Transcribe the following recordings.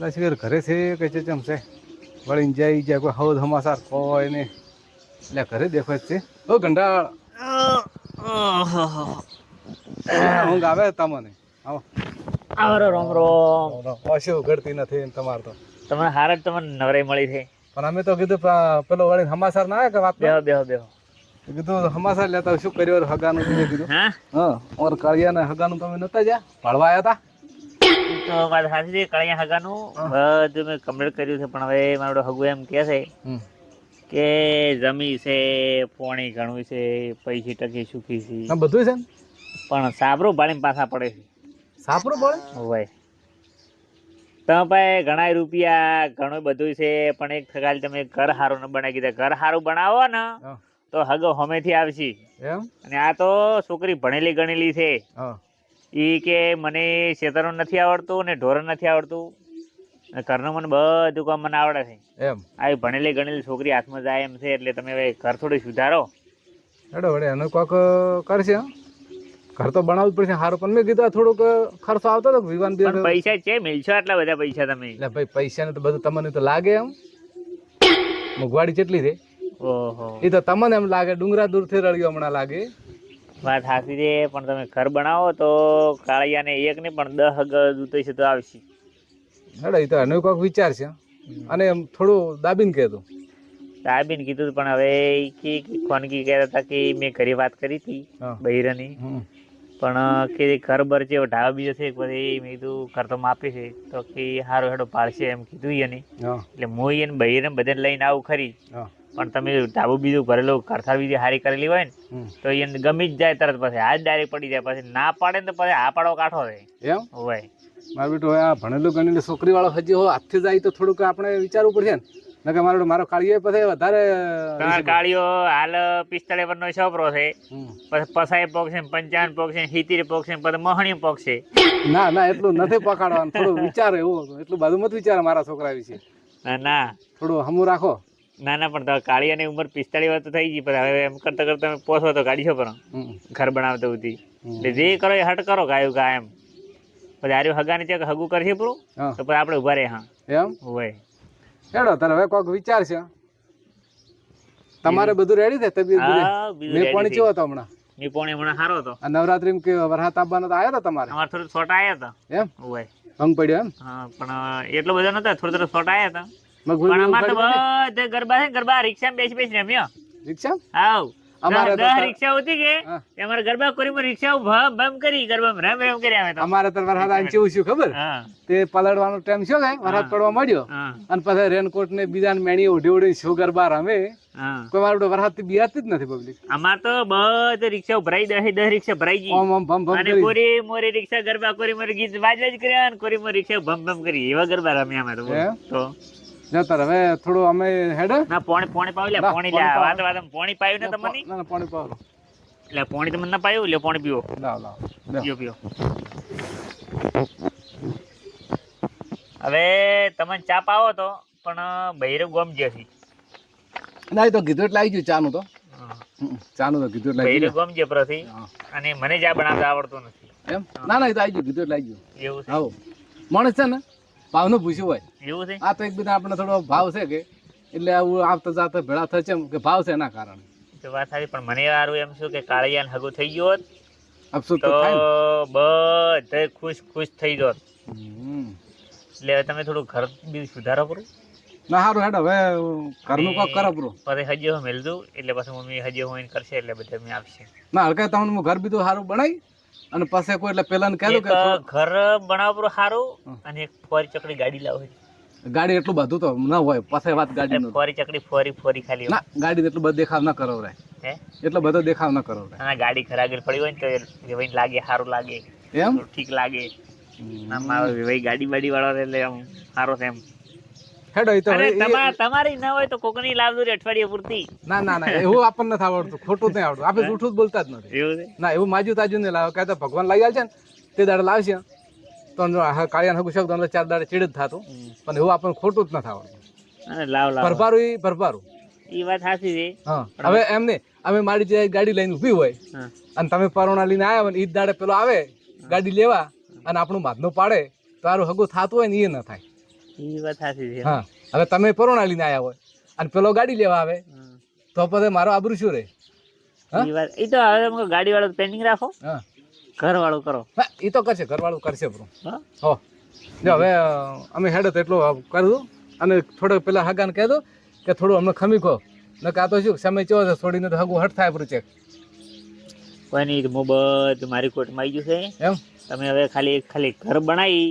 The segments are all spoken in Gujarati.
પેલા ઘરે છે કે છે ચમ છે? વળીને જાય જાય કોઈ હવ હમાસાર હોય ને એટલે ઘરે દેખો છે. ઓ ગંડાળ! ઊંઘ આવે તમને? આવો. આવરો રોમ રોમ. ઓછું ઉઘડતી નથી તમારે તો. તમને હાર જ તમને નવરાઈ મળી છે. પણ અમે તો કીધું પેલો વળીને હમાસાર ના આવે કે વાત બેહો બેહો બેહો. કીધું હમાસાર લેતા શું કર્યો? હગાનું કીધું? હા? હા ઓર કાળિયા ને હગાનું તમે નતા જ્યાં? ભળવા આવ્યા હતા તો વાત સાચી છે કળિયા હગાનું બધું મેં કમ્પ્લીટ કર્યું છે પણ હવે મારો હગુ એમ કહે છે કે જમી છે પોણી ઘણું છે પૈસી ટકી સુખી છે. બધું છે પણ સાબરો બાળીને પાછા પડે છે. સાબરો પડે હોય. તમે ભાઈ ઘણા રૂપિયા ઘણું બધું છે પણ એક ખાલી તમે ઘર સારું ન બનાવી કીધા. ઘર સારું બનાવો ને તો હગો હમેથી આવશે. એમ? અને આ તો છોકરી ભણેલી ગણેલી છે. ઈ કે મને ખેતરનું નથી આવડતું ને ઢોરણ નથી આવડતું. ઘરનું મને બધું કામ મને આવડે છે. એમ? આ ભણેલી ગણેલી છોકરી હાથમાં જાય એમ છે એટલે તમે ઘર થોડું સુધારો. હેડો વડે એનું કોક કરશે ઘર તો બનાવવું જ પડશે. સારું પણ મેં કીધું આ થોડુંક ખર્ચો આવતો હતો વિવાન બી પૈસા છે મિલશો આટલા બધા પૈસા તમે? એટલે ભાઈ પૈસાને તો બધું તમને તો લાગે એમ. મોંઘવાડી કેટલી છે. ઓહો. એ તો તમને એમ લાગે ડુંગરા દૂરથી રળિયો હમણાં લાગે. વાત સાચી છે પણ તમે ઘર બનાવો તો કાળિયાને એક ને પણ દહ દૂધ છે તો આવશે હેડો તો એનો કોઈક વિચાર છે અને એમ થોડું દાબીને કહેતું દાબીને કીધું પણ હવે કે કે કી કહેતા હતા કે મેં ઘરે વાત કરી હતી. બૈરાની. પણ કે ઘર બર છે ઢાબા બીજો છે પછી મેં કીધું ઘર તો માપી છે. તો કે હારો હેડો પાડશે એમ કીધું એને. એટલે હું એને બૈરને બધાને લઈને આવું ખરી. પણ તમે ઢાબુ બીજું ભરેલું કરતા બીજી હારી કરેલી હોય ને તો એને ગમી જ જાય તરત પછી. હાથ ડાયરેક્ટ પડી જાય પછી ના પાડે ને તો પછી આ પાડો કાઠો રહે એમ? હોય. મારું બેટું આ ભણેલું ગણેલું છોકરી વાળો હજી હો હાથથી જાય તો થોડુંક આપણે વિચારવું પડશે ને. નકે મારો મારો કાળિયો પછી વધારે તમારો કાળિયો હાલ પિસ્તાળીસ વર્ષનો છોપરો છે. પછી પસાય પોક છે પંચાવન પોક છે સિત્તેર પોક છે પછી મોહણી પોક છે ના ના એટલું નથી પકડવાનું થોડું વિચાર એવું એટલું બધું મત વિચાર મારા છોકરા વિશે. ના ના. થોડું હમું રાખો. ના ના પણ કાળિયાની કાળીયાની ઉંમર પિસ્તાળીસ વર્ષ તો થઈ ગઈ પણ હવે એમ કરતા કરતા તમે પોસો તો કાઢી છો પણ ઘર બનાવતા હતી એટલે જે કરો એ હટ કરો ગાયું ગા એમ. પછી આર્યું હગાની ચેક હગું કરશે પૂરું? તો પછી આપણે ઊભા રહે હા. એમ? હોય. હેડો તારે હવે કોઈક વિચાર છે તમારે બધું રેડી છે? તબિયત મેં પણ. ચેવો હતો હમણાં. મેં પોણે હમણાં સારો હતો. આ નવરાત્રી કે વરસાદ આવવાનો તો આવ્યો હતો તમારે? અમારે થોડું શોર્ટ આવ્યા હતા. એમ? હોય ભંગ પડ્યો એમ? હા પણ એટલો બધો નતો થોડો થોડો છોટા આવ્યા હતા. પણ અમારે તો બધે ગરબા છે ગરબા રિક્ષામાં બેસી બેસી રમ્યો. રિક્ષા હાવ અમારે તો રિક્ષા હતી કે અમારે ગરબા કરી રિક્ષા ભમ ભમ કરી ગરબા રમ રમ કરી આવે તો. અમારે તો વરસાદ આઈને કેવું શું ખબર? તે પલળવાનો ટાઈમ શું કે વરસાદ પડવા મળ્યો અને પછી રેનકોટ ને બીજા મેણી ઓઢી ઓઢી શું ગરબા રમે? કોઈ મારું વરસાદથી બિયાતી જ નથી પબ્લિક અમાર તો બધ રિક્ષા ભરાઈ દસ દસ રિક્ષા ભરાઈ ગઈ. ઓમ ઓમ ભમ ભમ અને કોરી. મોરી રિક્ષા ગરબા કોરી મોરી ગીત વાજવા જ કર્યા અને કોરી મોરી રિક્ષા ભમ ભમ કરી. એવા ગરબા રમ્યા અમે તો બોલો. એમ? તો જો તાર હવે થોડું અમે હેડે? ના પોણી પોણી પાવી લે પોણી લે. વાત વાત પોણી પાયું ને તમને? ના ના પાણી પાવો. એટલે પોણી તમને ના પાયું? લે પોણી પીવો. લાવ લાવ. પીવો પીવો હવે તમને ચા પાવો તો પણ બૈરવ ગોમ જશે ના એ તો કીધું એટલે આવી ગયું ચાનું તો. ચાનું તો કીધું એટલે બૈરવ ગોમ જે પ્રથી અને મને ચા બનાવતા આવડતું નથી. એમ? ના ના એ તો આવી ગયું કીધું એટલે આવી ગયું. એવું છે. આવો. માણસ છે ને? ભાવનું પૂછ્યું હોય. એવું છે? આ તો એકબીજા આપણે થોડો ભાવ છે કે એટલે આવું આવતા જાતા ભેળા થાય છે કે ભાવ છે એના કારણે. તો વાત સારી પણ મને સારું એમ શું કે કાળિયાન હગું થઈ ગયો હોત અફસોસ તો બધે ખુશ ખુશ થઈ ગયો. એટલે હવે તમે થોડું ઘર બી સુધારો કરો. ના સારું હેડ હવે ઘરનું કોક કરો પૂરું. પછી હજી હું મેલજું એટલે પછી મમ્મી હજી હું કરશે એટલે બધા મેં આપશે ના હલકા તમને હું ઘર બીજું સારું બનાવી. અને પાસે કોઈ એટલે પેલા કહેલું કે ઘર બનાવવું પૂરું સારું અને એક ફોરી ચકડી ગાડી લાવો ગાડી એટલું બધું તો ન હોય પાસે વાત ગાડી ફોરી ચકડી ફોરી ફોરી ખાલી ના ગાડી એટલું બધું દેખાવ ના કરો રે એટલો બધો દેખાવ ના કરો રે ગાડી ખરાગર પડી હોય ને તો એ લાગે સારું લાગે. એમ? ઠીક લાગે. આમ મારો વેવાઈ ગાડી બાડી વાળો એટલે આમ સારો છે એમ. હેડો એ તો એ- તમારી ના હોય તો કોકની લાવજો રે અઠવાડિયે પૂરતી. ના ના ના એવું આપણને નથી આવડતું ખોટું નહીં આવડતું. આપણે જૂઠું જ બોલતા જ નથી. ના એવું માજુ તાજુ નહીં લાવે કહેતા ભગવાન લઈ આવશે ને તે દાડે લાવશે. તો કાળિયા હગું શબ્દ ચાર દાડે ચીડ જ થતું. પણ એવું આપણને ખોટું જ નથી આવડતું. ભરભારું લાવ લાવ. ભરપારું એ ભરપારું એ વાત સાચી છે. હા હવે એમ નહીં અમે મારી જે ગાડી લઈને ઊભી હોય અને તમે પરોણા લઈને આવ્યા ને ઈ જ દાડે પેલો આવે ગાડી લેવા અને આપણું માધનો પાડે તો આરું હગું થતું હોય ને એ ન થાય. ઈ વાત સાચી છે. હા હવે તમે પરોણા લઈને આવ્યા હોય અને પેલો ગાડી લેવા આવે તો પછી મારો આબરૂ શું રહે? એ તો હવે ગાડી વાળો પેન્ડિંગ રાખો. હા. ઘર વાળું કરો એ તો કરશે ઘર વાળું કરશે બ્રો હો? જો હવે અમે હેડ તો એટલું કરી અને થોડો પેલા હગાને કહી દો કે થોડું અમને ખમી કહો ન કાં તો શું સમય ચો છે છોડીને તો હગું હટ થાય ચેક કોઈ મોબત હું મારી કોટમાં આવી ગયું છે. એમ? તમે હવે ખાલી ખાલી ઘર બનાવી.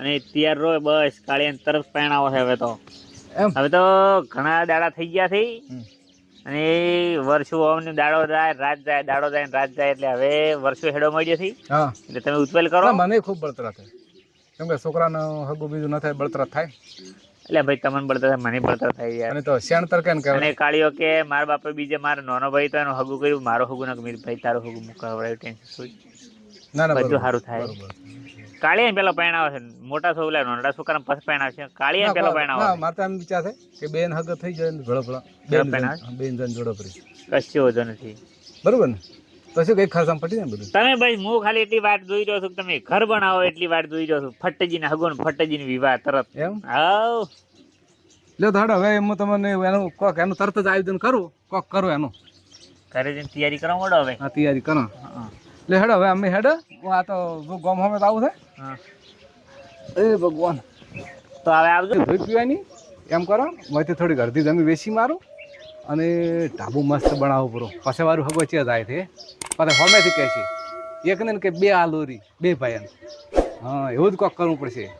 અને તૈયાર રહો બસ કાળિયા તરફ પહેણાવો છે હવે તો. હવે તો ઘણા દાડા થઈ ગયા છે. અને વર્ષો અમને દાડો જાય રાત જાય દાડો જાય રાત જાય એટલે હવે વર્ષો હેડો મળી જશે એટલે તમે ઉત્પલ કરો. મને ખૂબ બળતરા થાય. કેમ કે છોકરાનો હગું બીજું ન થાય બળતરા થાય. એટલે ભાઈ તમને બળતર થાય મને બળતર થાય યાર. અને તો શેણ તરકે ને કહેવાય. અને કાળીઓ કે મારા બાપે બીજે મારો નાનો ભાઈ તો એનું હગું કર્યું મારો હગું ના મીર ભાઈ તારો હગું મુકાવડાયું ટેન્શન ના ના બધું સારું થાય. કાળિયા પેલો પહેણાવે છે મોટા છો ઓલા નાના છોકરા પછી પહેણાવે છે. કાળિયા પેલો ના, પહેણાવે ના, મારે એમ વિચાર છે કે બેન હગ થઈ જાય ને ભળો બેન પહેણાવે? બેન જન જોડો ફરી કશો વધુ નથી. બરોબર ને? તો શું કઈ ખર્ચામાં પટી જાય બધું? તમે ભાઈ હું ખાલી એટલી વાત જોઈ રહ્યો છું કે તમે ઘર બનાવો એટલી વાત જોઈ રહ્યો છું. ફટજીને હગો ને ફટજીને વિવાહ તરત. એમ? આવ લ્યો તો હવે એમ તમને એનું કોક એનું તરત જ આયોજન કરું કોક કરો એનું. ઘરે જઈને તૈયારી કરવા મળો હવે? હા તૈયારી કરો હા. એટલે હેડો હવે અમે હેડો. હું આ તો ગોમ હમે તો આવું હા. છે એ ભગવાન. તો હવે આવજો. ધોઈ પીવાની? એમ કરો માહિતી થોડી અડધી જમી વેચી મારો અને ઢાબુ મસ્ત બનાવો પૂરો. પાસે વારું હગો ચે જાય છે. પાછા હોમેથી કહે છે. એક ને કે બે આલોરી બે ભાઈ હા એવું જ કોક કરવું પડશે.